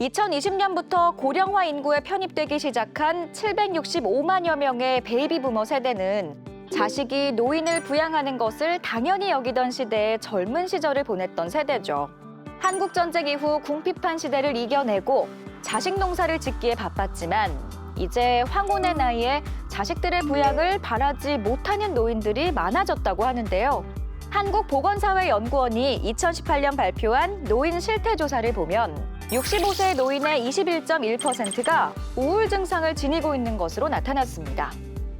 2020년부터 고령화 인구에 편입되기 시작한 765만여 명의 베이비 부머 세대는 자식이 노인을 부양하는 것을 당연히 여기던 시대의 젊은 시절을 보냈던 세대죠. 한국 전쟁 이후 궁핍한 시대를 이겨내고 자식 농사를 짓기에 바빴지만 이제 황혼의 나이에 자식들의 부양을 바라지 못하는 노인들이 많아졌다고 하는데요. 한국보건사회연구원이 2018년 발표한 노인 실태조사를 보면 65세 노인의 21.1%가 우울 증상을 지니고 있는 것으로 나타났습니다.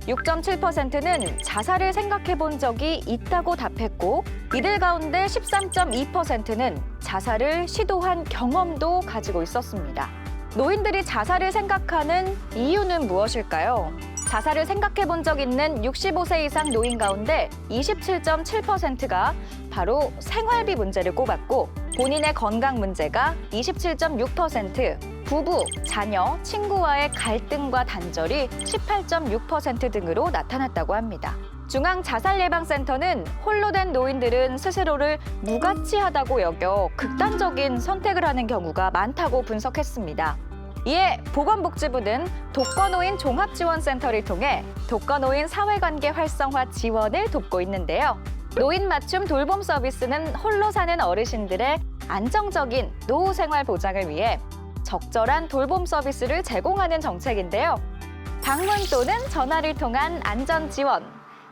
6.7%는 자살을 생각해 본 적이 있다고 답했고 이들 가운데 13.2%는 자살을 시도한 경험도 가지고 있었습니다. 노인들이 자살을 생각하는 이유는 무엇일까요? 자살을 생각해 본 적 있는 65세 이상 노인 가운데 27.7%가 바로 생활비 문제를 꼽았고 본인의 건강 문제가 27.6%, 부부, 자녀, 친구와의 갈등과 단절이 18.6% 등으로 나타났다고 합니다. 중앙자살예방센터는 홀로 된 노인들은 스스로를 무가치하다고 여겨 극단적인 선택을 하는 경우가 많다고 분석했습니다. 이에 보건복지부는 독거노인 종합지원센터를 통해 독거노인 사회관계 활성화 지원을 돕고 있는데요. 노인 맞춤 돌봄 서비스는 홀로 사는 어르신들의 안정적인 노후 생활 보장을 위해 적절한 돌봄 서비스를 제공하는 정책인데요. 방문 또는 전화를 통한 안전 지원,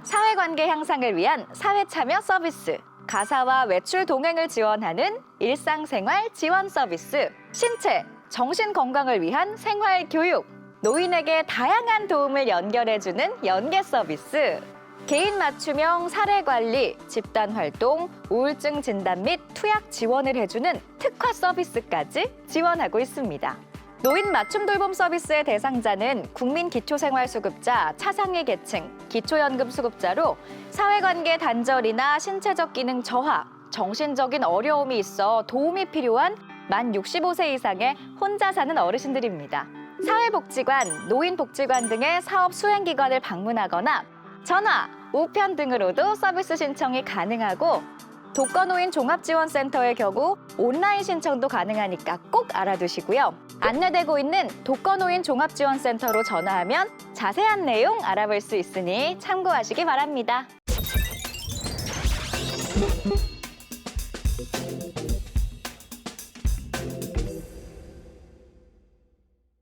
사회관계 향상을 위한 사회 참여 서비스, 가사와 외출 동행을 지원하는 일상생활 지원 서비스, 신체, 정신 건강을 위한 생활 교육, 노인에게 다양한 도움을 연결해주는 연계 서비스, 개인 맞춤형 사례 관리, 집단 활동, 우울증 진단 및 투약 지원을 해주는 특화 서비스까지 지원하고 있습니다. 노인 맞춤 돌봄 서비스의 대상자는 국민 기초생활수급자, 차상위 계층, 기초연금 수급자로 사회관계 단절이나 신체적 기능 저하, 정신적인 어려움이 있어 도움이 필요한 만 65세 이상의 혼자 사는 어르신들입니다. 사회복지관, 노인복지관 등의 사업 수행기관을 방문하거나 전화, 우편 등으로도 서비스 신청이 가능하고 독거노인 종합지원센터의 경우 온라인 신청도 가능하니까 꼭 알아두시고요. 안내되고 있는 독거노인 종합지원센터로 전화하면 자세한 내용 알아볼 수 있으니 참고하시기 바랍니다.